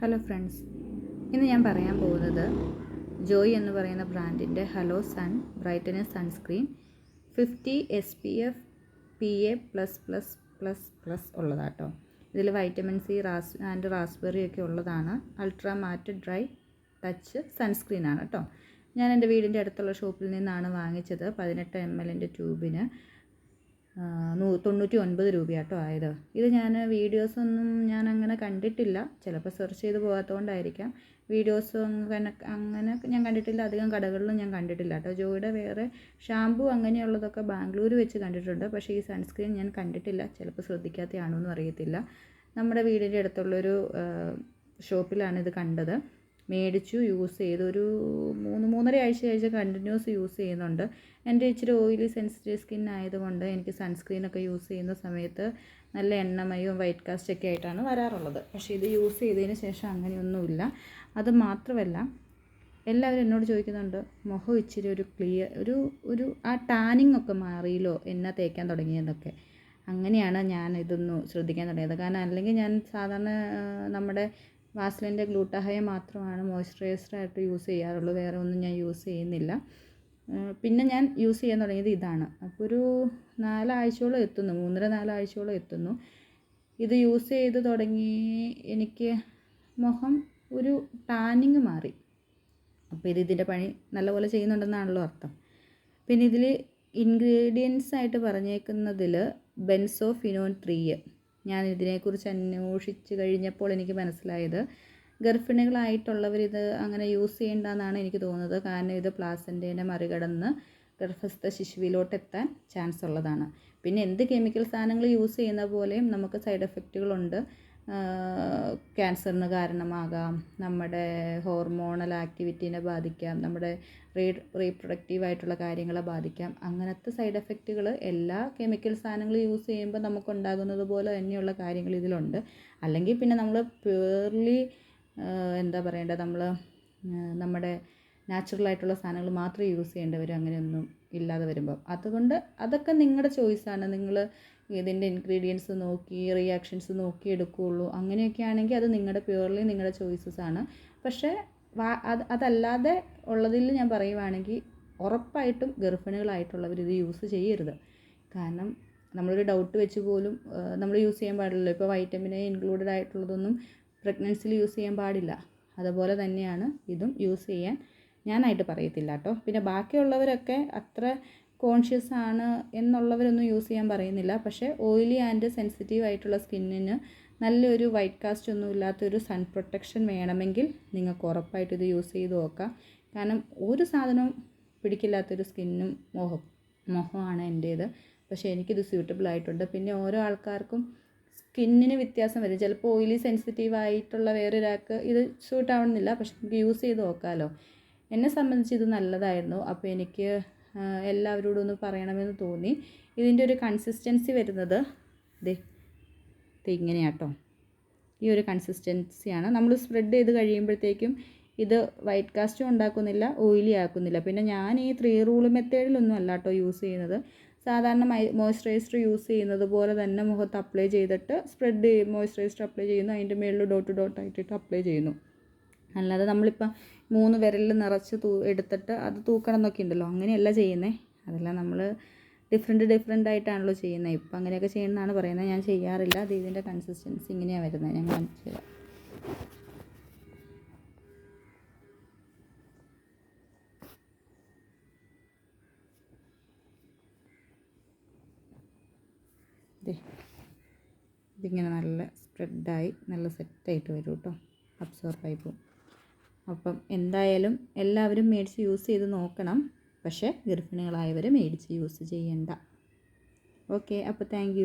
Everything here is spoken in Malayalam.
ഹലോ ഫ്രണ്ട്സ് ഇന്ന് ഞാൻ പറയാൻ പോകുന്നത് ജോയ് എന്ന് പറയുന്ന ബ്രാൻഡിന്റെ hello sun brightening sunscreen fifty S P F P A plus plus plus plus ഉള്ളതാട്ടോ. ഇതിൽ vitamin C rose and raspberry ഒക്കെ ഉള്ളതാണ്. അൾട്രാ മാറ്റ് ഡ്രൈ ടച്ച് സൺസ്ക്രീനാണ് കേട്ടോ ഞാൻ എന്റെ വീടിന്റെ അടുത്തുള്ള ഷോപ്പിൽ നിന്നാണ് വാങ്ങിച്ചത് പതിനെട്ട് എം എല്ലിന്റെ ട്യൂബിന് നൂ- തൊണ്ണൂറ്റി ഒൻപത് രൂപയാട്ടോ ആയത്. ഇത് ഞാൻ വീഡിയോസൊന്നും ഞാൻ അങ്ങനെ കണ്ടിട്ടില്ല. ചിലപ്പോൾ സെർച്ച് ചെയ്ത് പോകാത്തതുകൊണ്ടായിരിക്കാം വീഡിയോസ് അങ്ങനെ അങ്ങനെ ഞാൻ കണ്ടിട്ടില്ല. അധികം കടകളിലും ഞാൻ കണ്ടിട്ടില്ല കേട്ടോ. ജോയുടെ വേറെ ഷാമ്പു അങ്ങനെയുള്ളതൊക്കെ ബാംഗ്ലൂർ വെച്ച് കണ്ടിട്ടുണ്ട്. പക്ഷേ ഈ സൺസ്ക്രീൻ ഞാൻ കണ്ടിട്ടില്ല. ചിലപ്പോൾ ശ്രദ്ധിക്കാത്തതാണോ എന്ന് അറിയത്തില്ല. നമ്മുടെ വീടിന്റെ അടുത്തുള്ളൊരു ഷോപ്പിലാണ് ഇത് കണ്ടത്. മേടിച്ചു യൂസ് ചെയ്തു ഒരു മൂന്ന് മൂന്നര ആഴ്ച ആഴ്ച കണ്ടിന്യൂസ് യൂസ് ചെയ്യുന്നുണ്ട്. എന്റെ ഇച്ചിരി ഓയിലി സെൻസിറ്റീവ് സ്കിൻ ആയതുകൊണ്ട് എനിക്ക് സൺസ്ക്രീനൊക്കെ യൂസ് ചെയ്യുന്ന സമയത്ത് നല്ല എണ്ണമയവും വൈറ്റ് കാസ്റ്റ് ഒക്കെ ആയിട്ടാണ് വരാറുള്ളത്. പക്ഷേ ഇത് യൂസ് ചെയ്തതിന് ശേഷം അങ്ങനെയൊന്നുമില്ല. അത് മാത്രമല്ല എല്ലാവരും എന്നോട് ചോദിക്കുന്നുണ്ട് മുഖം ഇച്ചിരി ഒരു ക്ലിയർ ഒരു ഒരു ആ ടാനിങ് ഒക്കെ മാറിയല്ലോ എണ്ണ തേക്കാൻ തുടങ്ങിയതൊക്കെ? അങ്ങനെയാണ് ഞാൻ ഇതൊന്ന് ശ്രദ്ധിക്കാൻ തുടങ്ങിയത്. കാരണം അല്ലെങ്കിൽ ഞാൻ സാധാരണ നമ്മുടെ വാസ്ലിന്റെ ഗ്ലൂട്ടഹയ മാത്രമാണ് മോയ്സ്ചറൈസറായിട്ട് യൂസ് ചെയ്യാറുള്ളൂ. വേറെ ഒന്നും ഞാൻ യൂസ് ചെയ്യുന്നില്ല. പിന്നെ ഞാൻ യൂസ് ചെയ്യാൻ തുടങ്ങിയത് ഇതാണ്. അപ്പോൾ ഒരു നാലാഴ്ചയോളം എത്തുന്നു. മൂന്നര നാലാഴ്ചയോളം എത്തുന്നു. ഇത് യൂസ് ചെയ്ത് തുടങ്ങി എനിക്ക് മുഖം ഒരു ടാനിങ് മാറി. അപ്പോൾ ഇത് ഇതിന്റെ പണി നല്ലപോലെ ചെയ്യുന്നുണ്ടെന്നാണല്ലോ അർത്ഥം. പിന്നെ ഇതിൽ ഇൻഗ്രീഡിയൻസ് ആയിട്ട് പറഞ്ഞേക്കുന്നതിൽ ബെൻസോ ഫിനോൺ ത്രീ. ഞാൻ ഇതിനെക്കുറിച്ച് അന്വേഷിച്ച് കഴിഞ്ഞപ്പോൾ എനിക്ക് മനസ്സിലായത് ഗർഭിണികളായിട്ടുള്ളവർ ഇത് അങ്ങനെ യൂസ് ചെയ്യേണ്ടെന്നാണ് എനിക്ക് തോന്നുന്നത്. കാരണം ഇത് പ്ലാസന്റേനെ മറികടന്ന് ഗർഭസ്ഥ ശിശുവിലോട്ട് എത്താൻ ചാൻസ് ഉള്ളതാണ് പിന്നെ എന്ത് കെമിക്കൽ സാധനങ്ങൾ യൂസ് ചെയ്യുന്ന പോലെയും നമുക്ക് സൈഡ് എഫക്റ്റുകളുണ്ട്. ക്യാൻസറിന് കാരണമാകാം നമ്മുടെ ഹോർമോണൽ ആക്ടിവിറ്റീനെ ബാധിക്കാം നമ്മുടെ റീ റീപ്രൊഡക്റ്റീവ് ആയിട്ടുള്ള കാര്യങ്ങളെ ബാധിക്കാം. അങ്ങനത്തെ സൈഡ് എഫക്റ്റുകൾ എല്ലാ കെമിക്കൽ സാധനങ്ങൾ യൂസ് ചെയ്യുമ്പോൾ നമുക്കുണ്ടാകുന്നത് പോലെ തന്നെയുള്ള കാര്യങ്ങൾ ഇതിലുണ്ട്. അല്ലെങ്കിൽ പിന്നെ നമ്മൾ പ്യുവർലി എന്താ പറയേണ്ടത്? നമ്മൾ നമ്മുടെ നാച്ചുറൽ ആയിട്ടുള്ള സാധനങ്ങൾ മാത്രം യൂസ് ചെയ്യേണ്ടവരും അങ്ങനെയൊന്നും ഇല്ലാതെ വരുമ്പം. അതുകൊണ്ട് അതൊക്കെ നിങ്ങളുടെ ചോയ്സാണ് നിങ്ങൾ ഇതിന്റെ ഇൻഗ്രീഡിയൻസ് നോക്കി റിയാക്ഷൻസ് നോക്കി എടുക്കുകയുള്ളൂ അങ്ങനെയൊക്കെ ആണെങ്കിൽ അത് നിങ്ങളുടെ പ്യുവർലി നിങ്ങളുടെ ചോയ്സസ് ആണ്. പക്ഷേ അത് അതല്ലാതെ ഉള്ളതിൽ ഞാൻ പറയുവാണെങ്കിൽ ഉറപ്പായിട്ടും ഗർഭിണികളായിട്ടുള്ളവർ ഇത് യൂസ് ചെയ്യരുത്. കാരണം നമ്മളൊരു ഡൗട്ട് വെച്ച് പോലും നമ്മൾ യൂസ് ചെയ്യാൻ പാടില്ലല്ലോ. ഇപ്പോൾ വൈറ്റമിൻ എ ഇൻക്ലൂഡഡ് ആയിട്ടുള്ളതൊന്നും പ്രഗ്നൻസിയിൽ യൂസ് ചെയ്യാൻ പാടില്ല. അതുപോലെ തന്നെയാണ് ഇതും യൂസ് ചെയ്യാൻ ഞാനായിട്ട് പറയത്തില്ല കേട്ടോ. പിന്നെ ബാക്കിയുള്ളവരൊക്കെ അത്ര കോൺഷ്യസ് ആണ് എന്നുള്ളവരൊന്നും യൂസ് ചെയ്യാൻ പറയുന്നില്ല. പക്ഷേ ഓയിലി ആൻഡ് സെൻസിറ്റീവ് ആയിട്ടുള്ള സ്കിന്നിന് നല്ലൊരു വൈറ്റ് കാസ്റ്റ് ഒന്നും ഇല്ലാത്തൊരു സൺ പ്രൊട്ടക്ഷൻ വേണമെങ്കിൽ നിങ്ങൾക്ക് ഉറപ്പായിട്ട് ഇത് യൂസ് ചെയ്ത് നോക്കാം. കാരണം ഒരു സാധനവും പിടിക്കില്ലാത്തൊരു സ്കിന്നും മുഖം മോഹമാണ് എന്റേത് പക്ഷേ എനിക്കിത് സ്യൂട്ടബിൾ ആയിട്ടുണ്ട്. പിന്നെ ഓരോ ആൾക്കാർക്കും സ്കിന്നിന് വ്യത്യാസം വരും. ചിലപ്പോൾ ഓയിലി സെൻസിറ്റീവ് ആയിട്ടുള്ള വേറൊരാൾക്ക് ഇത് സ്യൂട്ടാവണമെന്നില്ല പക്ഷെ നമുക്ക് യൂസ് ചെയ്ത് നോക്കാമല്ലോ എന്നെ സംബന്ധിച്ച് ഇത് നല്ലതായിരുന്നു. അപ്പോൾ എനിക്ക് എല്ലാവരോടും ഒന്ന് പറയണമെന്ന് തോന്നി. ഇതിന്റെ ഒരു കൺസിസ്റ്റൻസി വരുന്നത് ദേ ഇങ്ങനെയാട്ടോ. ഈ ഒരു കൺസിസ്റ്റൻസിയാണ് നമ്മൾ സ്പ്രെഡ് ചെയ്ത് കഴിയുമ്പോഴത്തേക്കും ഇത് വൈറ്റ് കാസ്റ്റും ഉണ്ടാക്കുന്നില്ല ഓയിലി ആക്കുന്നില്ല. പിന്നെ ഞാൻ ഈ ത്രീ റൂൾ മെത്തേഡിലൊന്നും അല്ല കേട്ടോ യൂസ് ചെയ്യുന്നത്. സാധാരണ മോയ്സ്ചറൈസർ യൂസ് ചെയ്യുന്നത് പോലെ തന്നെ മുഖത്ത് അപ്ലൈ ചെയ്തിട്ട് സ്പ്രെഡ് മോയ്സ്ചറൈസർ അപ്ലൈ ചെയ്യുന്നു. അതിന്റെ മേളിൽ ഡോട്ട് ഡോട്ട് ആയിട്ടിട്ട് അപ്ലൈ ചെയ്യുന്നു. അല്ലാതെ നമ്മളിപ്പം മൂന്ന് വിരലിൽ നിറച്ച് തൂ എടുത്തിട്ട് അത് തൂക്കണം എന്നൊക്കെ ഉണ്ടല്ലോ. അങ്ങനെയല്ല ചെയ്യുന്നത് അതെല്ലാം നമ്മൾ ഡിഫറെന്റ് ഡിഫറെന്റ് ആയിട്ടാണല്ലോ ചെയ്യുന്നത് ഇപ്പം അങ്ങനെയൊക്കെ ചെയ്യുന്നതാണ് പറയുന്നത്. ഞാൻ ചെയ്യാറില്ല. അത് ഇതിന്റെ കൺസിസ്റ്റൻസി ഇങ്ങനെയാണ് വരുന്നത്. ഞാൻ കാണിച്ചു തരാം. ഇതിങ്ങനെ നല്ല സ്പ്രെഡായി നല്ല സെറ്റായിട്ട് വരും കേട്ടോ. അബ്സോർബായി പോകും. അപ്പം എന്തായാലും എല്ലാവരും മേടിച്ച് യൂസ് ചെയ്ത് നോക്കണം. പക്ഷേ ഗർഭിണികളായവർ മേടിച്ച് യൂസ് ചെയ്യണ്ട. ഓക്കെ അപ്പോൾ താങ്ക്